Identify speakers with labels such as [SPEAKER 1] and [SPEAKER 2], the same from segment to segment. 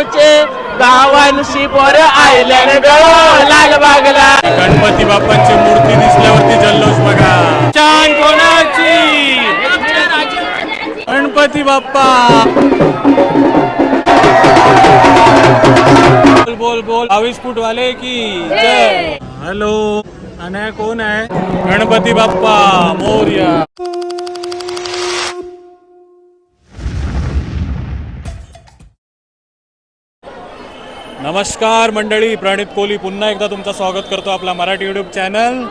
[SPEAKER 1] गावचे गावांशी पोर आयल्यान ग लालबागला
[SPEAKER 2] गणपती बाप्पांची मूर्ती दिसल्यावरती जल्लोष बघा. छान कोणाची? गणपती बाप्पा. बोल बोल बोल. बावीस फूट वाले की. जय. हॅलो. आणि कोण आहे? गणपती बाप्पा मोर्या. नमस्कार मंडळी प्रणित कोहली पुन्हा एकदा तुमचं स्वागत करतो आपला मराठी युट्यूब चॅनल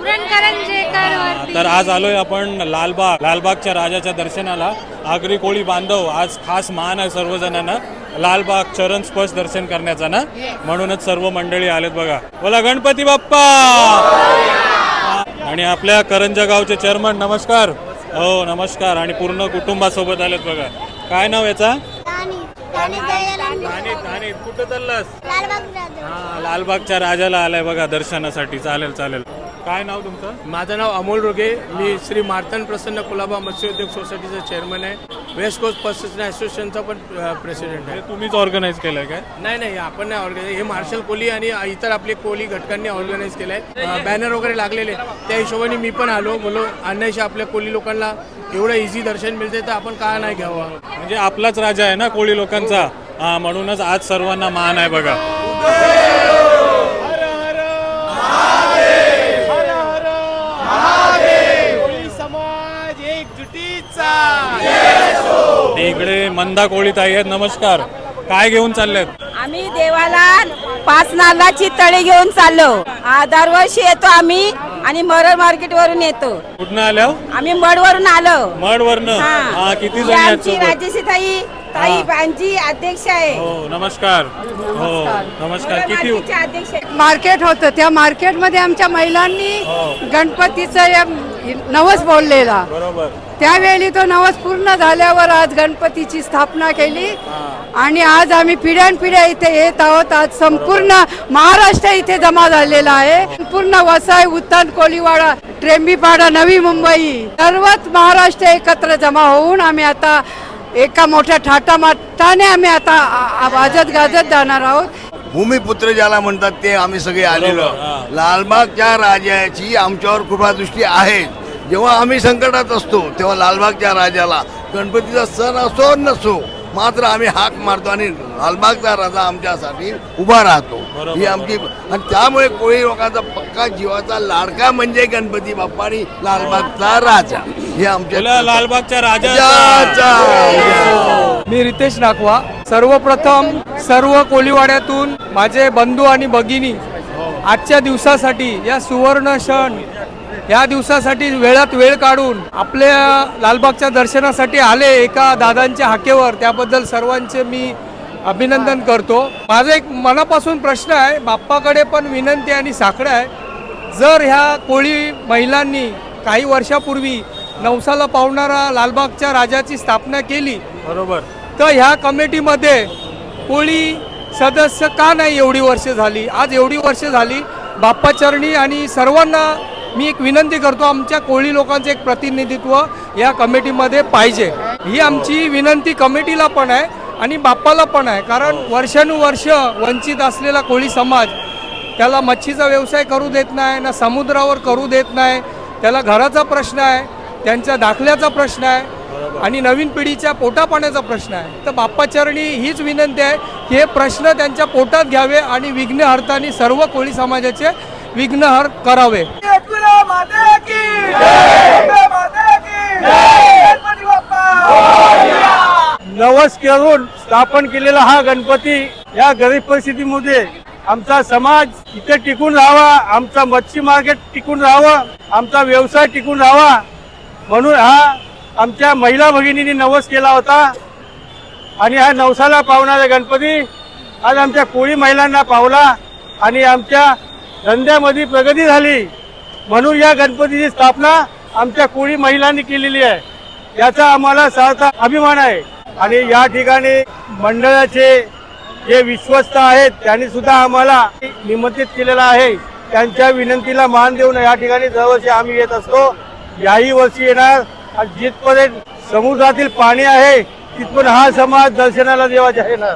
[SPEAKER 2] तर आज आलोय आपण लालबाग लालबागच्या राजाच्या दर्शनाला. आगरी कोळी बांधव आज खास मान आहे सर्वजणांना. लालबाग चरण स्पर्श दर्शन करण्याचा ना? म्हणूनच सर्व मंडळी आलेत बघा. बोला गणपती बाप्पा! आणि आपल्या करंजा गावचे चेअरमन नमस्कार. हो नमस्कार. आणि पूर्ण कुटुंबासोबत आलेत बघा. काय नाव याचा? नानीत कुठं चाललास? हा लालबागच्या राजाला आलाय बघा दर्शनासाठी. चालेल चालेल. काय नाव तुमचं?
[SPEAKER 3] माझं नाव अमोल रोगे. मी श्री मार्तन प्रसन्न कुलाबा मत्स्योद्योग सोसायटीचा चेअरमन आहे. वेस्ट कोस्ट पर्सन असोसिएशनचा पण प्रेसिडेंट आहे.
[SPEAKER 2] हे तुम्हीच ऑर्गनाईज केलंय काय?
[SPEAKER 3] नाही नाही आपण नाही ऑर्गनाईज हे मार्शल कोहली आणि इतर आपले कोहली घटकांनी ऑर्गनाईज केलं आहे बॅनर वगैरे लागलेले. त्या हिशोबाने मी पण आलो. बोलो अण्णाशी आपल्या कोहली लोकांना एवढं इझी दर्शन मिळते तर आपण का नाही घ्यावं?
[SPEAKER 2] म्हणजे आपलाच राजा आहे ना कोळी लोकांचा? म्हणूनच आज सर्वांना मान आहे बघा
[SPEAKER 3] समाज एकजुटीचा
[SPEAKER 2] इकडे मंदा कोळी ताई आहेत नमस्कार. काय घेऊन चाललेत?
[SPEAKER 4] आम्ही देवाला पाच नारळाची तळी घेऊन चाललो. आ, दरवर्षी येतो आम्ही आणि मरळ मार्केट वरून येतो.
[SPEAKER 2] कुठनं आल्या
[SPEAKER 4] आम्ही मडवरून आलो.
[SPEAKER 2] मड वरनं
[SPEAKER 4] हा.
[SPEAKER 2] किती जण आहेत
[SPEAKER 4] आमची
[SPEAKER 2] सोबत?
[SPEAKER 4] राजेशी ताई ताई. बांजी अध्यक्ष आहे.
[SPEAKER 2] हो नमस्कार. हो नमस्कार.
[SPEAKER 4] मरळ
[SPEAKER 2] किती
[SPEAKER 4] मार्केटचे अध्यक्ष आहे.
[SPEAKER 5] मार्केट होतं. त्या मार्केटमध्ये आमच्या महिलांनी
[SPEAKER 2] हो.
[SPEAKER 5] गणपतीचं या- नवस बोललेला.
[SPEAKER 2] बरोबर.
[SPEAKER 5] त्यावेळी तो नवस पूर्ण झाल्यावर आज गणपतीची स्थापना केली. आणि आज आम्ही पिढ्यानपिढ्या इथे येत आहोत. आज संपूर्ण महाराष्ट्र इथे जमा झालेला आहे. पूर्ण वसाई उत्तान कोलीवाडा ट्रेंबीपाडा नवी मुंबई सर्वच महाराष्ट्र एकत्र जमा होऊन आम्ही आता एका मोठ्या ठाटामाटाने आम्ही आता वाजत गाजत जाणार आहोत.
[SPEAKER 6] भूमिपुत्र ज्याला म्हणतात ते आम्ही सगळे आलेलो. लालबागच्या राजाची आमच्यावर कृपादृष्टी आहे. जेव्हा आम्ही संकटात असतो तेव्हा लालबागच्या राजाला गणपतीचा सण असो नसो मात्र आम्ही हाक मारतो आणि लालबागचा राजा आमच्यासाठी उभा राहतो. ही आमची आणि त्यामुळे कोळी लोकांचा पक्का जीवाचा लाडका म्हणजे गणपती बाप्पा आणि लालबागचा राजा. हे आमच्या
[SPEAKER 2] लालबागच्या राजा
[SPEAKER 6] राजाचा.
[SPEAKER 7] मी रितेश नाकवा. सर्वप्रथम सर्व कोलीवाड्यातून माझे बंधू आणि भगिनी आजच्या दिवसासाठी या सुवर्ण क्षण या दिवसासाठी वेळात वेळ काढून आपल्या लालबागच्या दर्शनासाठी आले एका दादांच्या हाकेवर. त्याबद्दल सर्वांचे मी अभिनंदन करतो. माझा एक मनापासून प्रश्न आहे बाप्पाकडे पण विनंती आणि साकडं आहे. जर ह्या कोळी महिलांनी काही वर्षापूर्वी नवसाला पावणारा लालबागच्या राजाची स्थापना केली
[SPEAKER 2] बरोबर.
[SPEAKER 7] तर ह्या कमिटीमध्ये कोळी सदस्य का नाही एवढी वर्ष झाली? आज एवढी वर्ष झाली बाप्पाचरणी आणि सर्वांना मी एक विनंती करतो आमच्या कोळी लोकांचं एक प्रतिनिधित्व या कमिटीमध्ये पाहिजे. ही आमची विनंती कमिटीला पण आहे आणि बाप्पाला पण आहे. कारण वर्षानुवर्ष वंचित असलेला कोळी समाज त्याला मच्छीचा व्यवसाय करू देत नाही ना समुद्रावर करू देत नाही त्याला घराचा प्रश्न आहे त्यांच्या दाखल्याचा प्रश्न आहे आणि नवीन पिढीच्या पोटापाण्याचा प्रश्न आहे. तर बाप्पाचरणी हीच विनंती आहे की हे प्रश्न त्यांच्या पोटात घ्यावे आणि विघ्नहर्तानी सर्व कोळी समाजाचे विघ्नहर करावे.
[SPEAKER 8] नवस करून स्थापन केलेला हा गणपती या गरीब परिस्थितीमध्ये आमचा समाज इथे टिकून राहावा आमचा मच्छी मार्केट टिकून राहावं आमचा व्यवसाय टिकून राहावा. म्हणून हा आमच्या महिला भगिनींनी नवस केला होता. आणि हा नवसाला पावणारा गणपती आज आमच्या कोळी महिलांना पावला आणि आमच्या धंद्यामध्ये प्रगती झाली म्हणून या गणपतीची स्थापना आमच्या कोळी महिलांनी केलेली आहे. याचा आम्हाला सहसा अभिमान आहे. आणि या ठिकाणी मंडळाचे जे विश्वस्त आहेत त्यांनी सुद्धा आम्हाला निमंत्रित केलेलं आहे. त्यांच्या विनंतीला मान देऊन या ठिकाणी दरवर्षी आम्ही येत असतो. याही वर्षी येणार. आणि जिथपर्यंत समुद्रातील पाणी आहे तिथपर्यंत हा समाज दर्शनाला देवाच्या येणार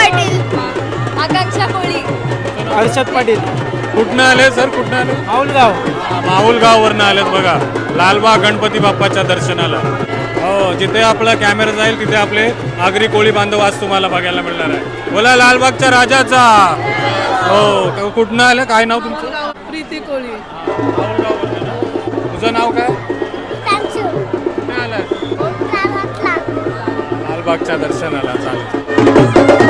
[SPEAKER 7] हर्षद पाटील.
[SPEAKER 2] कुठनं आले सर? कुठनं आले?
[SPEAKER 7] माऊलगाव.
[SPEAKER 2] माहुलगाववरनं आलेत बघा. लालबाग गणपती बाप्पाच्या दर्शनाला. हो जिथे आपला कॅमेरा जाईल तिथे आपले आगरी कोळी बांधव आज तुम्हाला बघायला मिळणार आहे. बोला लालबागच्या राजाचा. हो क- कुठनं आलं? काय नाव तुमचं?
[SPEAKER 5] प्रीती कोळी.
[SPEAKER 2] तुझं नाव काय? कुठनं आलं लालबागच्या दर्शनाला चालेल.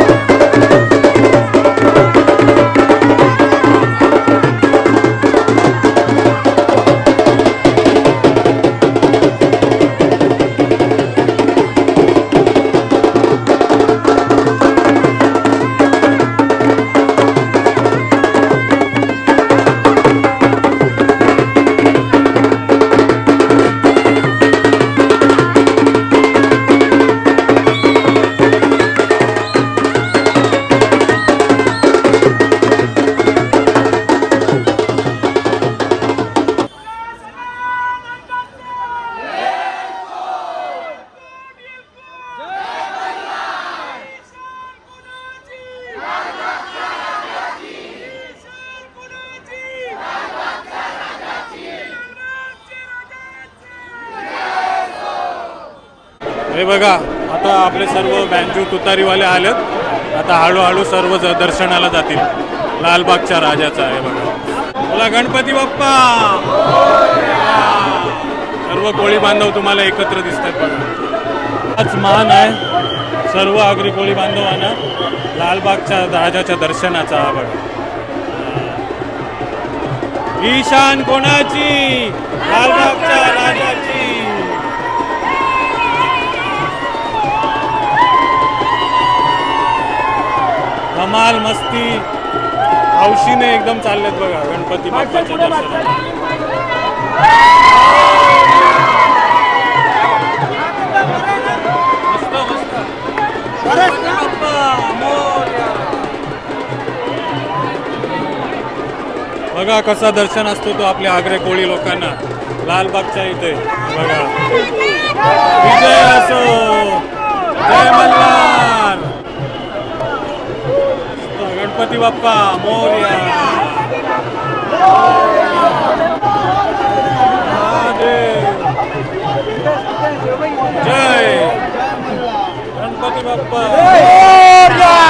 [SPEAKER 2] हे बघा आता आपले सर्व बँजू तुतारीवाले आलेत. आता हळूहळू सर्व ज- दर्शनाला जातील. लालबागच्या राजाचा आहे बघा. बोला गणपती बाप्पा! सर्व कोळी बांधव तुम्हाला एकत्र दिसतात बघा. हाच मान आहे. सर्व आगरी कोळी बांधवांना लालबागच्या राजाच्या दर्शनाचा हा बघा. ईशान कोणाची? लालबागच्या राजाची. धमाल मस्ती. हौशीने एकदम चाललेत बघा गणपती बाप्पाच्या. बघा कसा दर्शन असतो तो आपल्या आग्रे कोळी लोकांना. लालबागच्या इथे. बघा. विजय असो. जय मल्हार. गणपती बाप्पा मोर्या महादेव. जय गणपती बाप्पा हे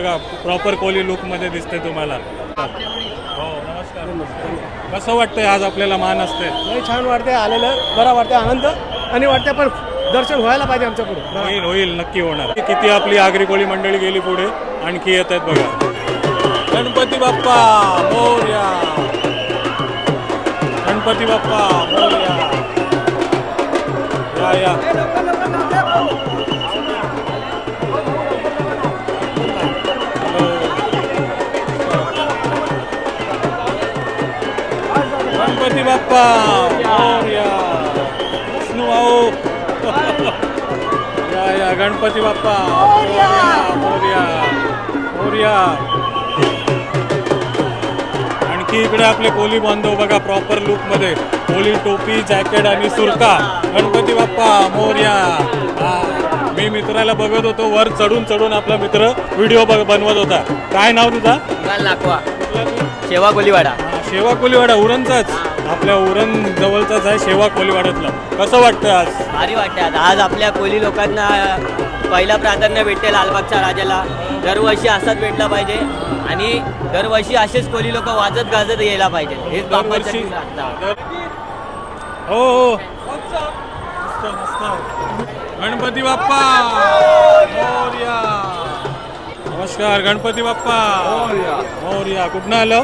[SPEAKER 2] बघा प्रॉपर कोली लुकमध्ये दिसते तुम्हाला. हो नमस्कार. कसं वाटतंय आज आपल्याला मान असते?
[SPEAKER 3] लय छान वाटते आलेलं बरं वाटते आनंद आणि वाटते पण दर्शन व्हायला पाहिजे आमच्या पुढे.
[SPEAKER 2] होईल होईल नक्की होणार. किती आपली आगरी कोळी मंडळी गेली पुढे आणखी येत आहेत बघा. गणपती बाप्पा मोर्या. गणपती बाप्पा मोर्या. या या. बाप्पा मोर्या विष्णू भाऊ. या या गणपती बाप्पा. मोर्या. मोर्या. मोर्या. आणखी इकडे आपले कोली बांधव बघा प्रॉपर लुकमध्ये. कोली टोपी जॅकेट आणि सुरका गणपती बाप्पा मोर्या. मी मित्राला बघत होतो वर चढून चढून आपला मित्र व्हिडिओ बनवत होता. काय नाव तुझा?
[SPEAKER 1] लाखवा शेवा कोलीवाडा.
[SPEAKER 2] शेवा कोलीवाडा उरणचाच. आपल्या उरण जवळचाच आहे शेवा कोलीवाड्यातला कसं वाटतं आज?
[SPEAKER 1] भारी वाटते आता आज आपल्या कोली लोकांना पहिला प्राधान्य भेटते लालबागच्या राजाला. दरवर्षी असाच भेटला पाहिजे. आणि दरवर्षी असेच कोली लोक वाजत गाजत यायला पाहिजे. हेच
[SPEAKER 2] दरवर्षी हो हो. मस्त मस्त गणपती बाप्पा! मोर्या! नमस्कार गणपती बाप्पा! मोर्या. कुठनं आलं?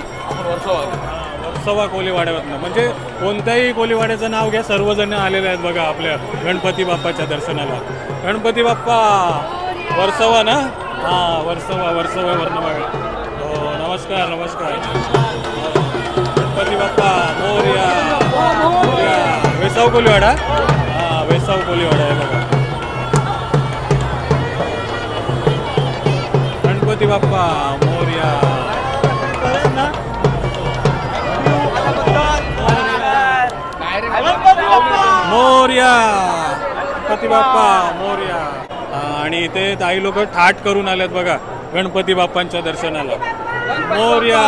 [SPEAKER 2] सव्वा कोलीवाड्यावरनं. म्हणजे कोणत्याही कोलीवाड्याचं नाव घ्या सर्वजण आलेले आहेत बघा आपल्या गणपती बाप्पाच्या दर्शनाला. गणपती बाप्पा! वर्सवा ना? हां वर्सवा वर्सवा वर्ण बघा हो नमस्कार नमस्कार. गणपती बाप्पा मोर्या मोर्या. वेसाव कोलीवाडा? हां वेसाव कोलीवाडा आहे बघा. गणपती बाप्पा मोर्या. मोर्या. गणपती बाप्पा मोर्या. हा, आणि इथे काही लोक ठाट करून आलेत बघा गणपती बाप्पांच्या दर्शनाला. मोर्या.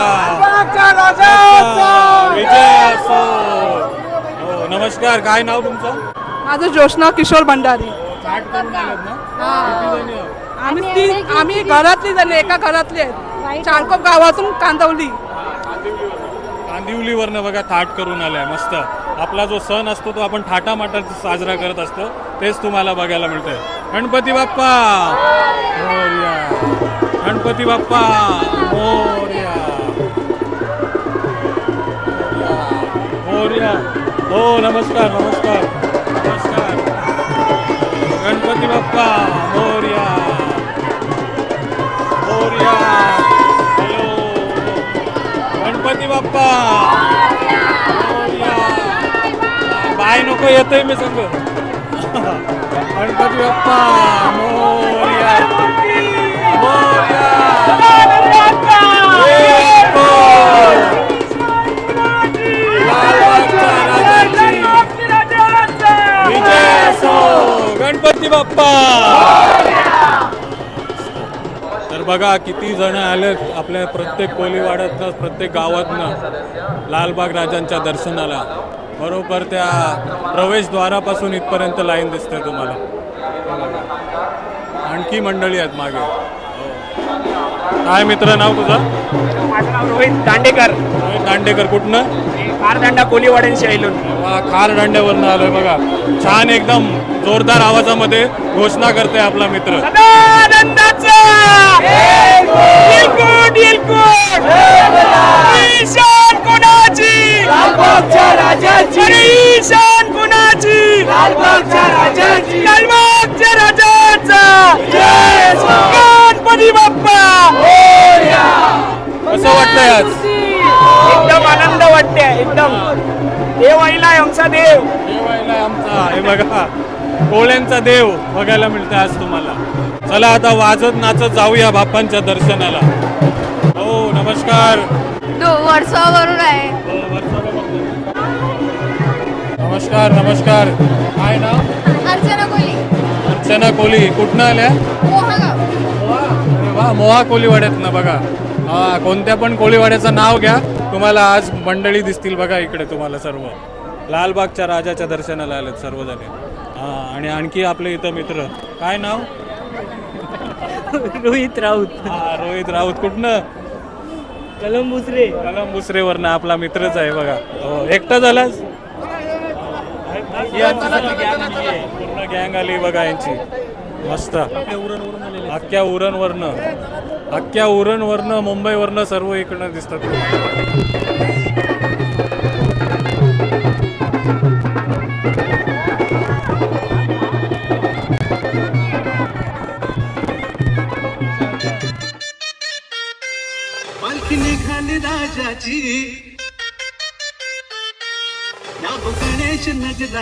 [SPEAKER 2] विजय असो. हो नमस्कार. काय नाव तुमचं?
[SPEAKER 5] माझं जोशना किशोर भंडारी.
[SPEAKER 2] ठाट करून आलेत ना? किती जणी आहोत?
[SPEAKER 5] आम्ही ती आम्ही घरातली जण एका घरातली आहेत. चारकोप गावातून कांदवली.
[SPEAKER 2] कांदिवलीवरनं. बघा थाट करून आलाय मस्त. आपला जो सण असतो तो आपण थाटामाटात साजरा करत असतो. तेच तुम्हाला बघायला मिळतंय. गणपती बाप्पा! मोर्या. गणपती बाप्पा! मोर्या. मोर्या. हो नमस्कार नमस्कार. नमस्कार. गणपती बाप्पा! मोर्या. मोर्या. हॅलो. गणपती बाप्पा! बाय नको येतोय मी संग. गणपती बाप्पा मोर्या. गणपती बाप्पा तर बघा किती जण आलेत आपल्या प्रत्येक कोलीवाड्यातनं प्रत्येक गावातनं लालबाग राजांच्या दर्शनाला. बरोबर त्या प्रवेशद्वारापासून इथपर्यंत लाईन दिसते तुम्हाला. आणखी मंडळी आहेत मागे. काय मित्र नाव तुझं?
[SPEAKER 7] माझं नाव रोहित दांडेकर.
[SPEAKER 2] रोहित दांडेकर कुठनं?
[SPEAKER 7] कारदांडा कोलीवाड्यांशी येईल
[SPEAKER 2] वा खार दांड्यावरनं आलोय बघा. छान एकदम जोरदार आवाजामध्ये घोषणा करते आपला मित्र.
[SPEAKER 7] लालबागच्या राजाची. ईशान कोणाची? लालबागच्या राजाची. लालबागच्या राजाचा. गणपती बाप्पा.
[SPEAKER 2] कसं वाटतंय आज?
[SPEAKER 7] एकदम आनंद वाटते एकदम. देव आईला आमचा देव.
[SPEAKER 2] देवायला आमचा. हे बघा कोळ्यांचा देव बघायला मिळते आज तुम्हाला. चला आता वाजत नाचत जाऊया बाप्पांच्या दर्शनाला. हो नमस्कार.
[SPEAKER 9] दो वर्षावरून आहे.
[SPEAKER 2] नमस्कार नमस्कार. काय नाव?
[SPEAKER 9] अर्चना कोली.
[SPEAKER 2] अर्चना कोली. कुठनं आल्या?
[SPEAKER 9] मोहागाव.
[SPEAKER 2] अरे वा मोहा कोलीवाड्यातनं बघा. हा कोणत्या पण कोळीवाड्याचं नाव घ्या. तुम्हाला आज मंडळी दिसतील बघा इकडे तुम्हाला सर्व. लालबागच्या राजाच्या दर्शनाला आलेत सर्वजण. हा आणि आणखी आपले इथं मित्र. काय नाव?
[SPEAKER 1] रोहित राऊत.
[SPEAKER 2] हा रोहित राऊत. कुठनं?
[SPEAKER 1] कलम बुसरे
[SPEAKER 2] कलम बुसरेवरनं आपला मित्रच आहे बघा. हो एकटा झालास? पूर्ण गँग आली बघा यांची. मस्त. अख्ख्या उरणवरनं. अख्ख्या उरणवरनं मुंबईवरनं सर्व इकडनं दिसतात.
[SPEAKER 10] पालखी निघाली राजाची गणेश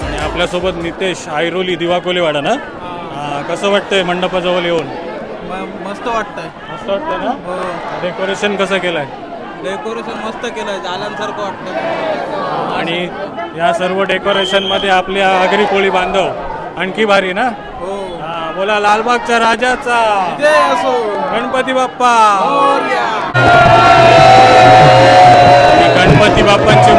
[SPEAKER 2] आणि आपल्यासोबत नितेश आयरोली दिवा कोलेवाडा ना? हा, कसं वाटतंय मंडपाजवळ येऊन?
[SPEAKER 7] मस्त वाटतंय.
[SPEAKER 2] मस्त वाटतंय ना? डेकोरेशन कसं केलंय?
[SPEAKER 7] डेकोरेशन मस्त केलंय जालांसारखं वाटतं
[SPEAKER 2] आणि या सर्व डेकोरेशनमध्ये आपल्या आगरी कोळी बांधव आणखी भारी ना? हा, बोला लालबागच्या राजाचा. गणपती बाप्पा. ही गणपती बाप्पांची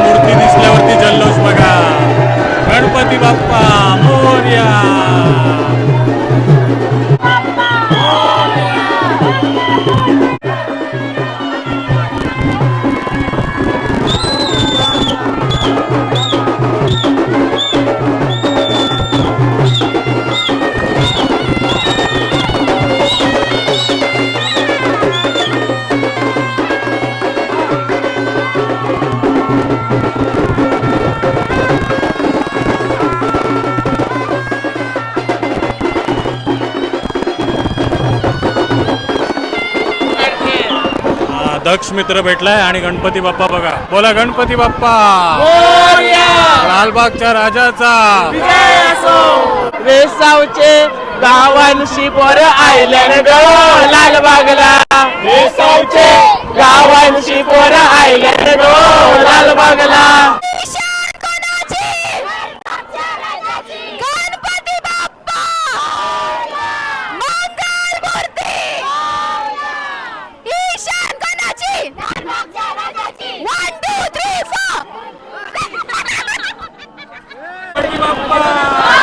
[SPEAKER 2] मित्र भेटलाय आणि गणपती बाप्पा बघा. बोला गणपती बाप्पा. लालबागच्या राजाचा.
[SPEAKER 1] वेसावचे गावांशी पोर आयल्यान ग लालबागला. वेसावचे गावांशी पोर आयल्यान ग लालबागला
[SPEAKER 9] गणपती बाप्पा मंगल मूर्ती ईशान कोणाची one two three four
[SPEAKER 2] Ganpati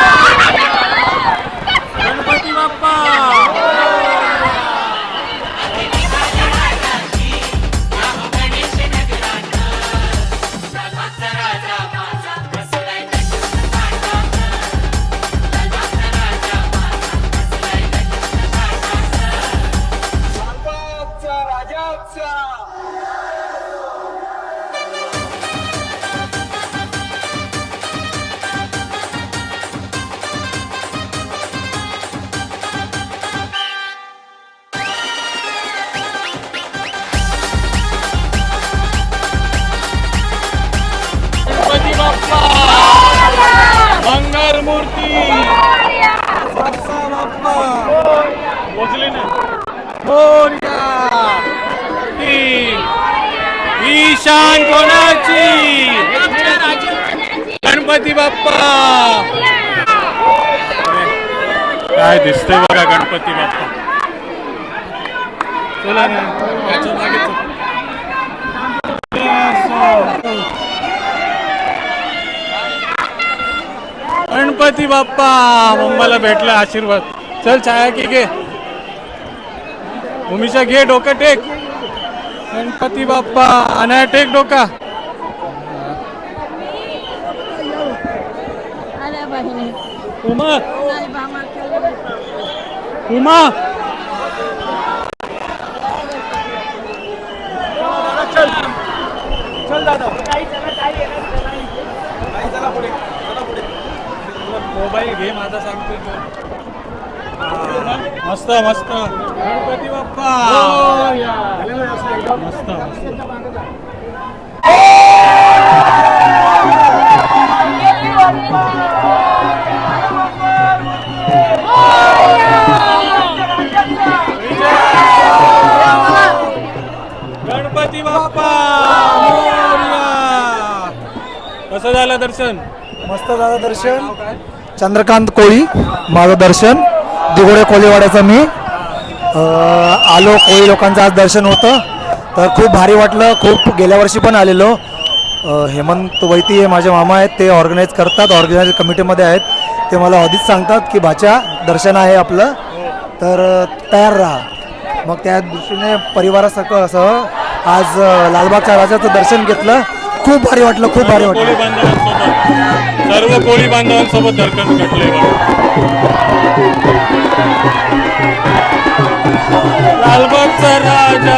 [SPEAKER 2] Ishaan कोणाची? गणपती बाप्पा. काय दिसतंय बघा गणपती बाप्पा. चला ना. गणपती बाप्पा मम्माला भेटला आशीर्वाद. चल छाया की घे. भूमीच्या घे डोकं टेक. गणपती बाप्पा अनाया टेक डोका. उमा. उमा. मोबाईल घे माझा सांगतोय तो. हा, मस्त मस्त. गणपती बाप्पा. मस्त गणपती बाप्पा कसं झालं दर्शन?
[SPEAKER 11] मस्त झालं दर्शन. चंद्रकांत कोळी माझं दर्शन. दिगोडे कोळीवाड्याचं मी. आलो कोळी लोकांचं आज दर्शन होतं. तर खूप भारी वाटलं. खूप गेल्या वर्षी पण आलेलो. हेमंत वैती हे माझे मामा आहेत. ते ऑर्गनाईज करतात. ऑर्गनाईज कमिटीमध्ये आहेत. ते मला आधीच सांगतात की भाच्या दर्शन आहे आपलं. तर तयार राहा. मग त्या दृष्टीने परिवारासह असं आज लालबागच्या राजाचं दर्शन घेतलं. खूप भारी वाटलं. खूप भारी वाटलं.
[SPEAKER 2] सर्व कोळी बांधवांसोबत दर्शन घडले लालबागचा राजा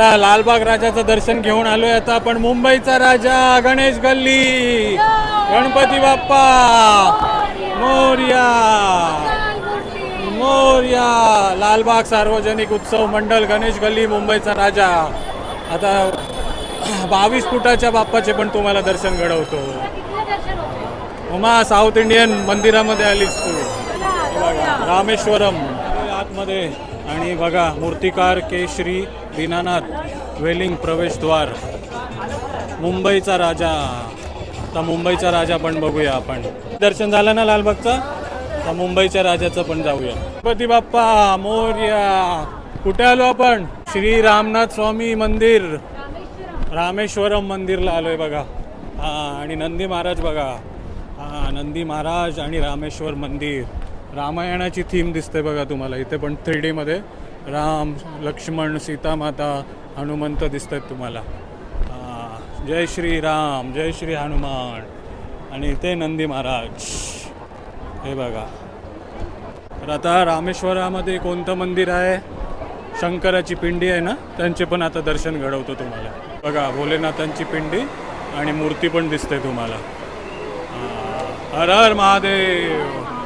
[SPEAKER 2] चला लालबाग राजाचं दर्शन घेऊन आलोय आता आपण. मुंबईचा राजा गणेश गल्ली गणपती बाप्पा मोर्या मोर्या. लालबाग सार्वजनिक उत्सव मंडळ गणेश गल्ली मुंबईचा राजा. आता बावीस फुटाच्या बाप्पाचे पण तुम्हाला दर्शन घडवतो. उमा साऊथ इंडियन मंदिरामध्ये आलीस तू. बघा, रामेश्वरम. आतमध्ये. आणि बघा मूर्तिकार के श्री दीनानाथ वेलिंग प्रवेशद्वार. मुंबईचा राजा. तर मुंबईचा राजा पण बघूया आपण. दर्शन झालं ना लालबागचं? तर मुंबईच्या राजाचं पण जाऊया. गणपती बाप्पा मोर्या. कुठे आलो आपण? श्री रामनाथ स्वामी मंदिर. रामेश्वरम मंदिरला आलोय बघा. हा आणि नंदी महाराज बघा. हा नंदी महाराज आणि रामेश्वर मंदिर. रामायणाची थीम दिसते बघा तुम्हाला इथे पण थ्री डीमध्ये राम लक्ष्मण सीतामाता हनुमंत दिसत आहेत तुम्हाला जय श्री राम जय श्री हनुमान आणि इथे नंदी महाराज. हे बघा. तर आता रामेश्वरामध्ये कोणतं मंदिर आहे? शंकराची पिंडी आहे ना? त्यांचे पण आता दर्शन घडवतो तुम्हाला. बघा भोलेनाथांची पिंडी आणि मूर्ती पण दिसते तुम्हाला. हर हर महादेव.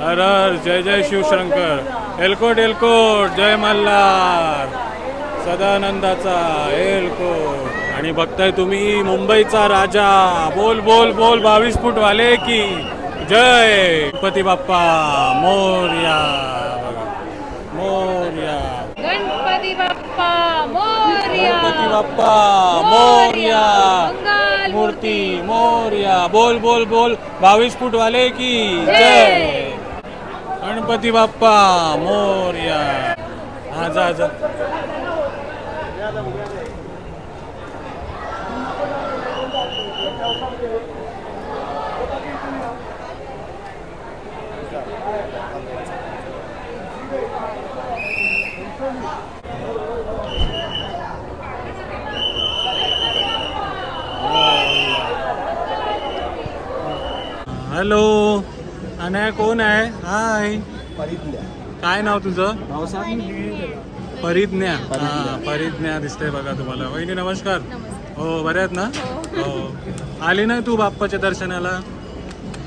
[SPEAKER 2] हर हर जय जय शिवशंकर. एलकोट एलकोट जय मल्हार. सदानंदाचा एलकोट. आणि बघताय तुम्ही मुंबईचा राजा. बोल बोल बोल बावीस फूट वाले की. जय गणपती बाप्पा मोर्या. मोर्या.
[SPEAKER 9] गणपती बाप्पा मोर्या.
[SPEAKER 2] गणपती बाप्पा मोर्या. मूर्ती मोर्या. बोल बोल बोल बावीस फूट वाले की. जय. गणपती बाप्पा मोर्या. हा जा जा. हॅलो. अनय कोण आहे? हाय काय नाव तुझं? परिज्ञा. हा परिज्ञा. दिसते बघा तुम्हाला. वहिनी नमस्कार. हो बरे आहेत ना? हो. आली नाही तू बाप्पाच्या दर्शनाला?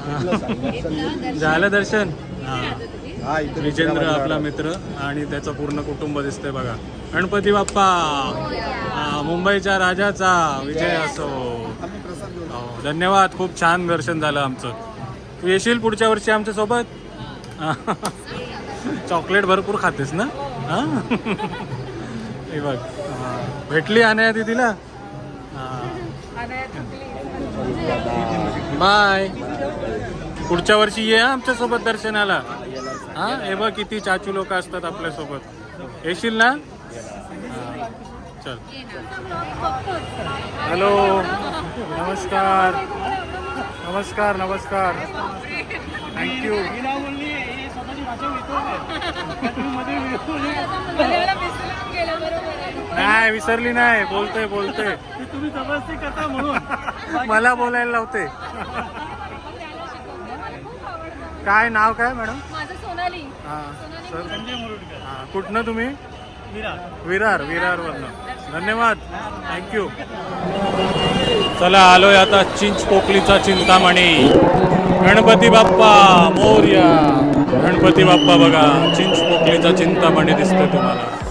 [SPEAKER 2] हा. झालं दर्शन? हा. विजेंद्र आपला मित्र आणि त्याचं पूर्ण कुटुंब दिसतंय बघा. गणपती बाप्पा. हा, मुंबईच्या राजाचा विजय असो. हो, धन्यवाद. खूप छान दर्शन झालं आमचं. तू येशील पुढच्या वर्षी आमच्यासोबत चॉकलेट भरपूर खातेस ना? हा? बघ. भेटली अनया दिदीला? बाय. पुढच्या वर्षी ये आमच्यासोबत दर्शनाला. हा? हे बघ किती चाचू लोक असतात आपल्यासोबत येशील ना. चल. हॅलो. नमस्कार. नमस्कार नमस्कार. थँक्यू नाही विसरली नाही. बोलतोय बोलतोय. तुम्ही जबरदस्ती करता म्हणून मला बोलायला लावते. काय नाव काय मॅडम?
[SPEAKER 9] माझं सोनाली.
[SPEAKER 2] हा सर. हा कुठनं तुम्ही? विरार. विरार वरनं धन्यवाद. थँक्यू चला आलोय आता चिंच पोकलीचा चिंतामणी. गणपती बाप्पा मोर्या. गणपती बाप्पा बघा चिंच पोकलीचा चिंतामणी दिसतोय तुम्हाला.